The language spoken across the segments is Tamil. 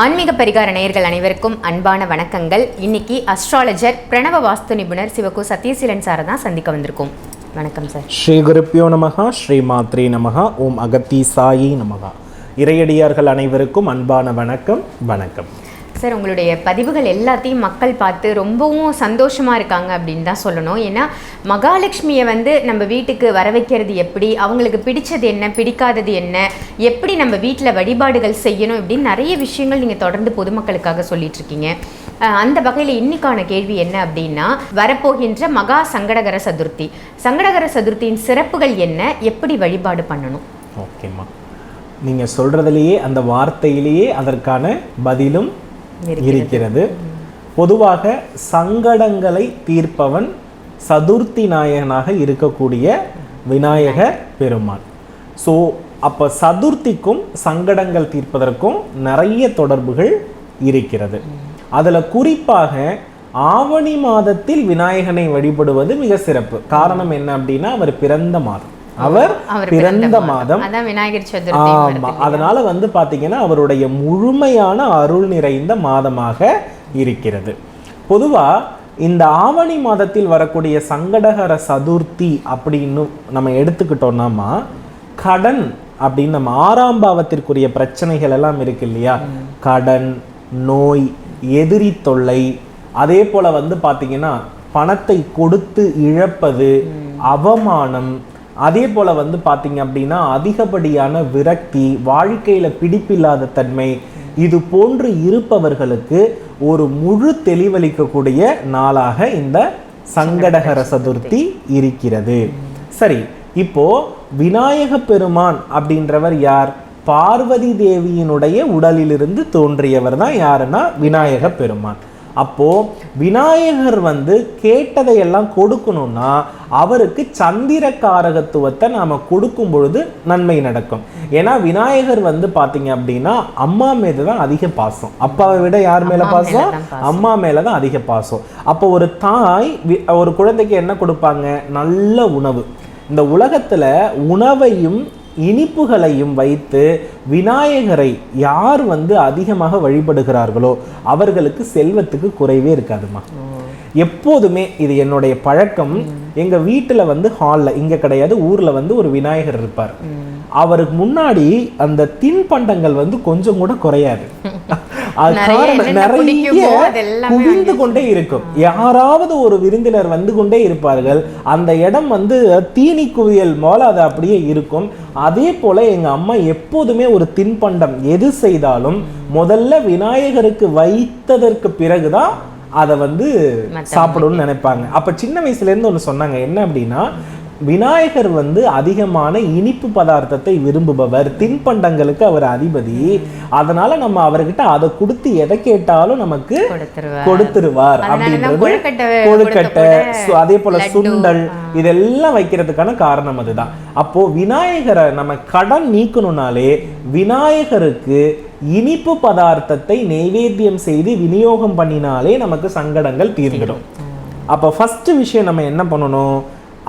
ஆன்மீக பரிகார நேயர்கள் அனைவருக்கும் அன்பான வணக்கங்கள். இன்னைக்கு அஸ்ட்ராலஜர் பிரணவ வாஸ்து நிபுணர் சிவகு சத்யசீலன் சாரை தான் சந்திக்க வந்திருக்கோம். வணக்கம் சார். ஸ்ரீ குருப்பியோ நமகா ஸ்ரீ மாத்ரே நமகா ஓம் அகத்தி சாயி நமகா. இறையடியார்கள் அனைவருக்கும் அன்பான வணக்கம் வணக்கம். சார் உங்களுடைய பதிவுகள் எல்லாத்தையும் மக்கள் பார்த்து ரொம்பவும் சந்தோஷமாக இருக்காங்க அப்படின்னு தான் சொல்லணும். ஏன்னா மகாலட்சுமியை வந்து நம்ம வீட்டுக்கு வர வைக்கிறது எப்படி அவங்களுக்கு பிடிச்சது என்ன பிடிக்காதது என்ன எப்படி நம்ம வீட்டில் வழிபாடுகள் செய்யணும் இப்படின்னு நிறைய விஷயங்கள் நீங்கள் தொடர்ந்து பொதுமக்களுக்காக சொல்லிட்டு இருக்கீங்க அந்த வகையில் இன்னைக்கான கேள்வி என்ன அப்படின்னா வரப்போகின்ற மகா சங்கடகர சதுர்த்தி. சங்கடகர சதுர்த்தியின் சிறப்புகள் என்ன எப்படி வழிபாடு பண்ணணும்? ஓகேம்மா. நீங்கள் சொல்கிறதுலையே அந்த வார்த்தையிலேயே அதற்கான பதிலும் இருக்கிறது. பொதுவாக சங்கடங்களை தீர்ப்பவன் சதுர்த்தி நாயகனாக இருக்கக்கூடிய விநாயக பெருமான். ஸோ அப்போ சதுர்த்திக்கும் சங்கடங்கள் தீர்ப்பதற்கும் நிறைய தொடர்புகள் இருக்கிறது. அதில் குறிப்பாக ஆவணி மாதத்தில் விநாயகனை வழிபடுவது மிக சிறப்பு. காரணம் என்ன அப்படின்னா அவர் பிறந்த மாதம். அவர் பிறந்த மாதம். விநாயகர் சதுர்த்தி ஆமா. அதனால வந்து பாத்தீங்கன்னா அவருடைய முழுமையான அருள் நிறைந்த மாதமாக இருக்கிறது. பொதுவா இந்த ஆவணி மாதத்தில் வரக்கூடிய சங்கடகர சதுர்த்தி அப்படின்னு நம்ம எடுத்துக்கிட்டோம்னாமா கடன் அப்படின்னு நம்ம ஆறாம் பாவத்திற்குரிய பிரச்சனைகள் எல்லாம் இருக்கு இல்லையா? கடன் நோய் எதிரி தொல்லை அதே போல வந்து பாத்தீங்கன்னா பணத்தை கொடுத்து இழப்பது அவமானம் அதே போல வந்து பாத்தீங்க அப்படின்னா அதிகப்படியான விரக்தி வாழ்க்கையில பிடிப்பில்லாத தன்மை இது போன்று இருப்பவர்களுக்கு ஒரு முழு தெளிவளிக்கக்கூடிய நாளாக இந்த சங்கடகர சதுர்த்தி. இருக்கிறது. சரி இப்போ விநாயக பெருமான் அப்படின்றவர் யார்? பார்வதி தேவியினுடைய உடலிலிருந்து தோன்றியவர் தான் யாருன்னா விநாயக பெருமான். அப்போ விநாயகர் வந்து கேட்டதையெல்லாம் கொடுக்கணும்னா அவருக்கு சந்திர காரகத்துவத்தை நாம கொடுக்கும் பொழுது நன்மை நடக்கும். ஏன்னா விநாயகர் வந்து பாத்தீங்க அப்படின்னா அம்மா மீது தான் அதிக பாசம். அப்பாவை விட யார் மேல பாசம்? மேல அம்மா மேல தான் அதிக பாசம். அப்போ ஒரு தாய் ஒரு குழந்தைக்கு என்ன கொடுப்பாங்க? நல்ல உணவு. இந்த உலகத்துல உணவையும் இனிப்புகளையும் வைத்து விநாயகரை யார் வந்து அதிகமாக வழிபடுகிறார்களோ அவர்களுக்கு செல்வத்துக்கு குறைவே இருக்காதுமா. எப்போதுமே இது என்னுடைய பழக்கம். எங்க வீட்டுல வந்து ஹால்ல இங்க கிடையாது ஊர்ல வந்து ஒரு விநாயகர் இருப்பார். அவருக்கு முன்னாடி அந்த தின்பண்டங்கள் வந்து கொஞ்சம் கூட குறையாது. நிறைய குவிந்து கொண்டே இருக்கும். யாராவது ஒரு விருந்தினர் வந்து கொண்டே இருப்பார்கள். அந்த இடம் வந்து தீனி குவியல் போல அது அப்படியே இருக்கும். அதே போல எங்க அம்மா எப்போதுமே ஒரு தின்பண்டம் எது செய்தாலும் முதல்ல விநாயகருக்கு வைத்ததற்கு பிறகுதான் அதை வந்து சாப்பிடணும்னு நினைப்பாங்க. அப்ப சின்ன வயசுல இருந்து ஒண்ணு சொன்னாங்க. என்ன அப்படின்னா விநாயகர் வந்து அதிகமான இனிப்பு பதார்த்தத்தை விரும்புபவர். தின்பண்டங்களுக்கு அவர் அதிபதி. அதனால நம்ம அவர்கிட்ட அதை கொடுத்து எதை கேட்டாலும் நமக்கு கொடுத்துருவார். அப்படின்றது கொழுக்கட்டை அதே போல சுண்டல் இதெல்லாம் வைக்கிறதுக்கான காரணம் அதுதான். அப்போ விநாயகரை நம்ம கடன் நீக்கணும்னாலே விநாயகருக்கு இனிப்பு பதார்த்தத்தை நைவேத்தியம் செய்து விநியோகம் பண்ணினாலே நமக்கு சங்கடங்கள் தீர்ந்துடும். அப்போ ஃபர்ஸ்ட் விஷயம் நம்ம என்ன பண்ணணும்?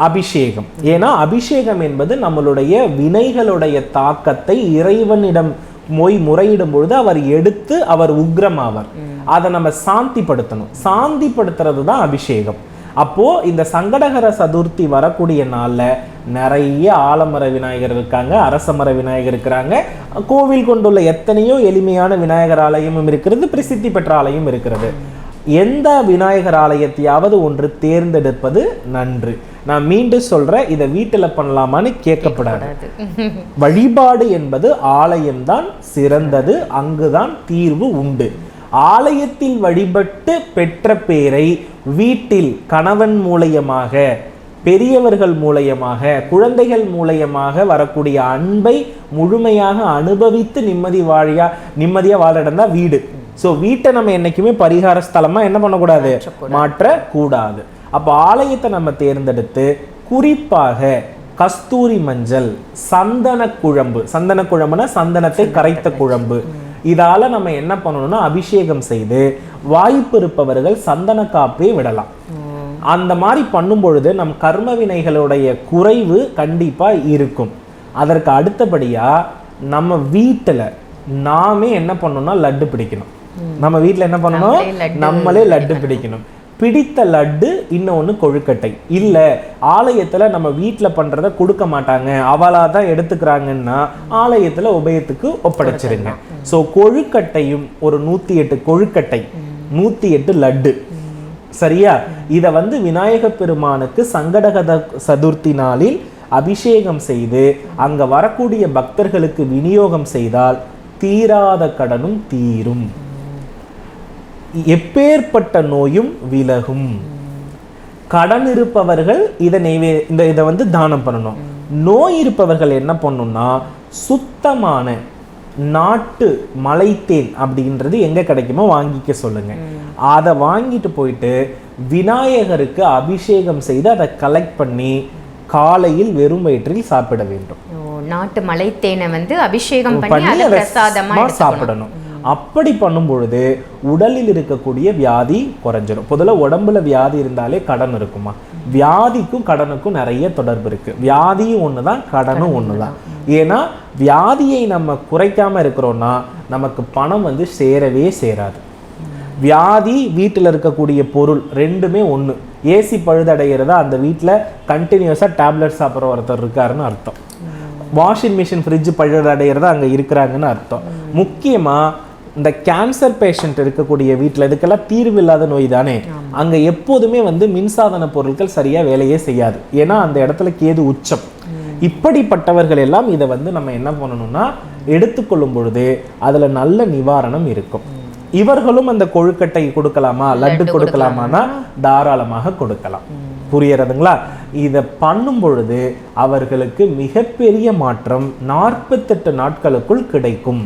அபிஷேகம். ஏன்னா அபிஷேகம் என்பது நம்மளுடைய வினைகளுடைய தாக்கத்தை இறைவனிடம் மொய் முறையிடும் பொழுது அவர் எடுத்து அவர் உக்ரமாவார். அதை நம்ம சாந்திப்படுத்தணும். சாந்திப்படுத்துறது தான் அபிஷேகம். அப்போ இந்த சங்கடகர சதுர்த்தி வரக்கூடிய நாள்ல நிறைய ஆலமர விநாயகர் இருக்காங்க அரசமர விநாயகர் இருக்கிறாங்க. கோவில் கொண்டுள்ள எத்தனையோ எளிமையான விநாயகர் ஆலயமும் இருக்கிறது பிரசித்தி பெற்ற ஆலயம் இருக்கிறது. எந்த விநாயகர் ஆலயத்தையாவது ஒன்று தேர்ந்தெடுப்பது நன்று. நான் மீண்டும் சொல்றேன் இதை வீட்டில் பண்ணலாமான்னு கேட்கப்படாது. வழிபாடு என்பது ஆலயம்தான் சிறந்தது அங்குதான் தீர்வு உண்டு. ஆலயத்தில் வழிபட்டு பெற்ற பேரை வீட்டில் கணவன் மூலயமாக பெரியவர்கள் மூலயமாக குழந்தைகள் மூலயமாக வரக்கூடிய அன்பை முழுமையாக அனுபவித்து நிம்மதி வாழியா நிம்மதியா வாழ இடம் தான் வீடு. ஸோ வீட்டை நம்ம என்னைக்குமே பரிகார ஸ்தலமா என்ன பண்ணக்கூடாது? மாற்றக்கூடாது. அப்போ ஆலயத்தை நம்ம தேர்ந்தெடுத்து குறிப்பாக கஸ்தூரி மஞ்சள் சந்தன குழம்பு. சந்தன குழம்புனா சந்தனத்தை கரைத்த குழம்பு. இதால நம்ம என்ன பண்ணணும்னா அபிஷேகம் செய்து வாய்ப்பு இருப்பவர்கள் சந்தன காப்பே விடலாம். அந்த மாதிரி பண்ணும் பொழுது நம் கர்ம வினைகளுடைய குறைவு கண்டிப்பா இருக்கும். அதற்கு அடுத்தபடியா நம்ம வீட்டுல நாமே என்ன பண்ணணும்னா லட்டு பிடிக்கணும். நம்ம வீட்ல என்ன பண்ணணும்? நம்மளே லட்டு பிடிக்கணும். பிடித்த லட்டு இன்னொன்னு கொழுக்கட்டை. இல்ல ஆலயத்துல நம்ம வீட்ல பண்றத கொடுக்க மாட்டாங்க. அவளா தான் எடுத்துக்கிறாங்கன்னா ஆலயத்துல உபயத்துக்கு ஒப்படைச்சிருங்க. சோ கொழுக்கட்டையும் ஒரு நூத்தி எட்டு கொழுக்கட்டை நூத்தி எட்டு லட்டு. சரியா? இத வந்து விநாயக பெருமானுக்கு சங்கடகத சதுர்த்தி நாளில் அபிஷேகம் செய்து அங்க வரக்கூடிய பக்தர்களுக்கு விநியோகம் செய்தால் தீராத கடனும் தீரும். எப்பேற்பட்ட நோயும் விலகும். கடன் இருப்பவர்கள் இதை நெய்வே இந்த இதை வந்து தானம் பண்ணணும். நோய் இருப்பவர்கள் என்ன பண்ணணும்னா சுத்தமான நாட்டு மலைத்தேன் அப்படின்றது எங்க கிடைக்குமோ வாங்கிக்க சொல்லுங்க. அதை வாங்கிட்டு போயிட்டு விநாயகருக்கு அபிஷேகம் செய்து அதை கலெக்ட் பண்ணி காலையில் வெறும் வயிற்றில் சாப்பிட வேண்டும். நாட்டு மலைத்தேனை வந்து அபிஷேகம் பண்ணி. சாப்பிடணும். அப்படி பண்ணும் பொழுது உடலில் இருக்கக்கூடிய வியாதி குறைஞ்சிரும். முதல்ல உடம்புல வியாதி இருந்தாலே கடன் இருக்குமா? வியாதிக்கும் கடனுக்கும் நிறைய தொடர்பு இருக்கு. வியாதியும் ஒண்ணுதான் கடனும் ஒண்ணுதான். ஏன்னா வியாதியை நம்ம குறைக்காம இருக்கிறோம்னா நமக்கு பணம் வந்து சேரவே சேராது. வியாதி வீட்டில் இருக்கக்கூடிய பொருள் ரெண்டுமே ஒண்ணு. ஏசி பழுதடைகிறதா அந்த வீட்டில் கண்டினியூஸாக டேப்லெட் சாப்பிட்ற ஒருத்தர் இருக்காருன்னு அர்த்தம். வாஷிங் மிஷின் ஃப்ரிட்ஜ் பழுதடைகிறதா அங்கே இருக்கிறாங்கன்னு அர்த்தம். முக்கியமாக இந்த கேன்சர் பேஷண்ட் இருக்கக்கூடிய வீட்டில் இதுக்கெல்லாம் தீர்வு இல்லாத நோய் தானே? அங்கே எப்போதுமே வந்து மின்சாதன பொருட்கள் சரியாக வேலையே செய்யாது. ஏன்னா அந்த இடத்துல கேது உச்சம். இப்படிப்பட்டவர்கள் எல்லாம் இதை வந்து நம்ம என்ன பண்ணணும்னா எடுத்துக்கொள்ளும் பொழுது அதுல நல்ல நிவாரணம் இருக்கும். இவர்களும் அந்த கொழுக்கட்டை கொடுக்கலாமா லட்டு கொடுக்கலாமான்னா தாராளமாக கொடுக்கலாம். புரியறதுங்களா இதை பண்ணும் பொழுது அவர்களுக்கு மிகப்பெரிய மாற்றம் நாற்பத்தெட்டு நாட்களுக்குள் கிடைக்கும்.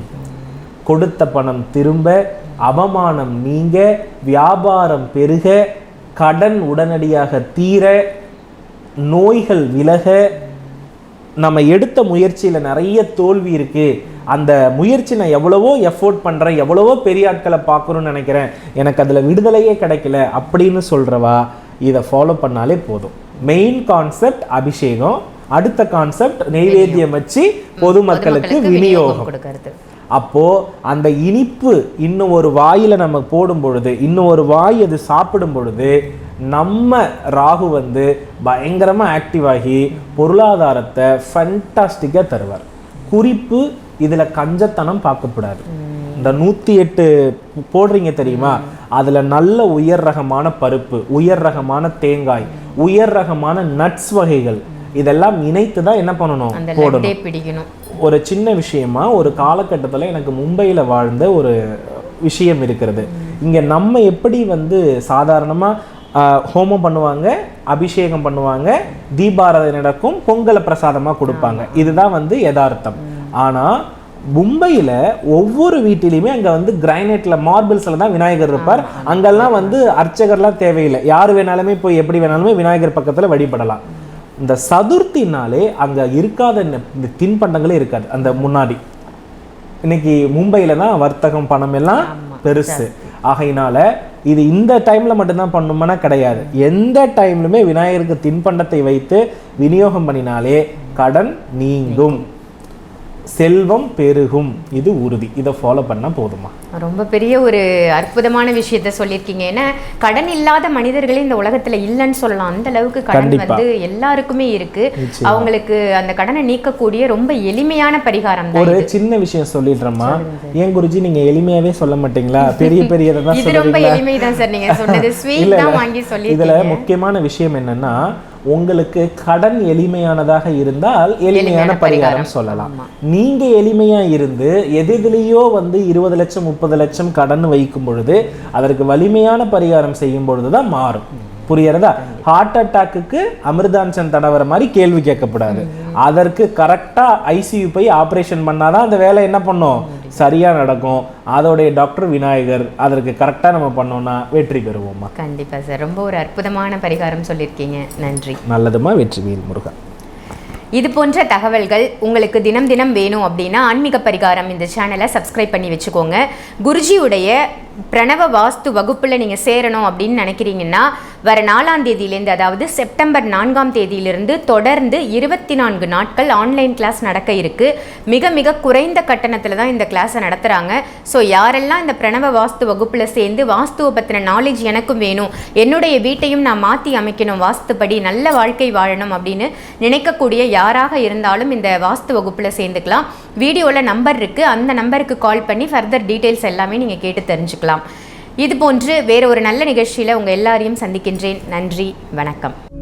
கொடுத்த பணம் திரும்ப அவமானம் நீங்க வியாபாரம் பெருக கடன் உடனடியாக தீர நோய்கள் விலக நம்ம எடுத்த முயற்சியில நிறைய தோல்வி இருக்கு. அந்த முயற்சி நான் எவ்வளவோ எஃபோர்ட் பண்றேன் எவ்வளவோ பெரிய ஆட்களை பார்க்கணும்னு நினைக்கிறேன். எனக்கு அதுல விடுதலையே கிடைக்கல அப்படின்னு சொல்றவா இதை ஃபாலோ பண்ணாலே போதும். மெயின் கான்செப்ட் அபிஷேகம் அடுத்த கான்செப்ட் நெய்வேத்தியம் வச்சு பொதுமக்களுக்கு விநியோகம். அப்போது அப்போ அந்த இனிப்பு இன்னும் ஒரு வாயில நம்ம போடும் பொழுது இன்னும் ஒரு வாய் அது சாப்பிடும் பொழுது நம்ம ராகு வந்து பயங்கரமாக ஆக்டிவ் ஆகி பொருளாதாரத்தை ஃபண்டாஸ்டிக்காக தருவார். குறிப்பு இதுல கஞ்சத்தனம் பார்க்கக்கூடாது இந்த நூத்தி எட்டு போடுறீங்க தெரியுமா? அதுல நல்ல உயர் ரகமான பருப்பு உயர் ரகமான தேங்காய் உயர் ரகமான நட்ஸ் வகைகள் இதெல்லாம் இணைத்து தான் என்ன பண்ணணும்? போடணும். பிடிக்கணும். ஒரு சின்ன விஷயமா ஒரு காலகட்டத்தில் எனக்கு மும்பையில் வாழ்ந்த ஒரு விஷயம் இருக்கிறது. இங்கே நம்ம எப்படி வந்து சாதாரணமாக ஹோமம் பண்ணுவாங்க அபிஷேகம் பண்ணுவாங்க தீபாராதனை நடக்கும் பொங்கலை பிரசாதமாக கொடுப்பாங்க. இதுதான் வந்து யதார்த்தம். ஆனால் மும்பையில் ஒவ்வொரு வீட்டிலையுமே அங்கே வந்து கிரைனைட்டில் மார்பிள்ஸில் தான் விநாயகர் இருப்பார். அங்கெல்லாம் வந்து அர்ச்சகர்லாம் தேவையில்லை. யார் வேணாலுமே போய் எப்படி வேணாலுமே விநாயகர் பக்கத்தில் வழிபடலாம். இந்த சதுர்த்தினாலே அங்க இருக்காத இந்த தின்பண்டங்களே இருக்காது. அந்த முன்னாடி. இன்னைக்கு மும்பையில தான் வர்த்தகம் பணம் எல்லாம் பெருசு. ஆகையினால இது இந்த டைம்ல மட்டும்தான் பண்ணுமானா கிடையாது. எந்த டைம்லுமே விநாயகருக்கு தின்பண்டத்தை வைத்து விநியோகம் பண்ணினாலே கடன் நீங்கும். செல்வம் பெருகும். இது உறுதி. இதை ஃபாலோ பண்ணா போதுமா? ரொம்ப பெரிய ஒரு அற்புதமான விஷயத்த சொல்லியிருக்கீங்க. ஏன்னா கடன் இல்லாத மனிதர்களே இந்த உலகத்துல இல்லைன்னு சொல்லலாம். அந்த அளவுக்கு கடன். வந்து எல்லாருக்குமே இருக்கு. அவங்களுக்கு அந்த கடனை நீக்கக்கூடிய ரொம்ப எளிமையான பரிகாரம் தான் ஒரு சின்ன விஷயம் சொல்லிடுறேம்மா. ஏன் குருஜி நீங்க எளிமையாவே சொல்ல மாட்டீங்களா? பெரிய பெரிய இது ரொம்ப எளிமை தான் சார் நீங்க சொன்னது. ஸ்வீட் தான். வாங்கி இதுல சொல்லியிருக்கீங்க. முக்கியமான விஷயம் என்னன்னா உங்களுக்கு கடன் எளிமையானதாக இருந்தால் எளிமையான பரிகாரம். சொல்லலாம். நீங்க எளிமையா இருந்து எதுலயோ வந்து இருபது லட்சம் முப்பது லட்சம் கடன் வைக்கும் பொழுது அதற்கு வலிமையான பரிகாரம் செய்யும் பொழுதுதான் மாறும். புரியறதா ஹார்ட் அட்டாக்குக்கு அமிர்தாஞ்சன் தடவர மாதிரி கேள்வி கேட்கக்கூடாது அதற்கு கரெக்டா ஐசியூ போய் ஆபரேஷன் பண்ணாதான் அந்த வேலை என்ன பண்ணும்? சரியா நடக்கும். அதோடைய டாக்டர் விநாயகர் அதற்கு கரெக்டா நம்ம பண்ணோம்னா வெற்றி பெறுவோமா கண்டிப்பா சார். ரொம்ப ஒரு அற்புதமான பரிகாரம் சொல்லியிருக்கீங்க. நன்றி. நல்லதுமா வெற்றிவேல் முருகன் இது போன்ற தகவல்கள் உங்களுக்கு தினம் தினம் வேணும் அப்படின்னா ஆன்மீக பரிகாரம் இந்த சேனலை சப்ஸ்கிரைப் பண்ணி வச்சுக்கோங்க. குருஜியுடைய பிரணவ வாஸ்து வகுப்பில் நீங்கள் சேரணும் அப்படின்னு நினைக்கிறீங்கன்னா வர நாலாம் தேதியிலேருந்து அதாவது செப்டம்பர் நான்காம் தேதியிலிருந்து தொடர்ந்து இருபத்தி நான்கு நாட்கள் ஆன்லைன் கிளாஸ் நடக்க இருக்கு. மிக மிக குறைந்த கட்டணத்தில் தான் இந்த கிளாஸை நடத்துகிறாங்க ஸோ யாரெல்லாம் இந்த பிரணவ வாஸ்து வகுப்பில் சேர்ந்து வாஸ்துவை பற்றின நாலேஜ் எனக்கும் வேணும் என்னுடைய வீட்டையும் நான் மாற்றி அமைக்கணும் வாஸ்துப்படி நல்ல வாழ்க்கை வாழணும் அப்படின்னு நினைக்கக்கூடிய யாராக இருந்தாலும் இந்த வாஸ்து வகுப்பில் சேர்ந்துக்கலாம். வீடியோவில் நம்பர் இருக்குது அந்த நம்பருக்கு கால் பண்ணி ஃபர்தர் டீட்டெயில்ஸ் எல்லாமே நீங்கள் கேட்டு தெரிஞ்சுக்கலாம் இது போன்று வேறு ஒரு நல்ல நிகழ்ச்சியில் உங்கள் எல்லாரையும் சந்திக்கின்றேன். நன்றி வணக்கம்.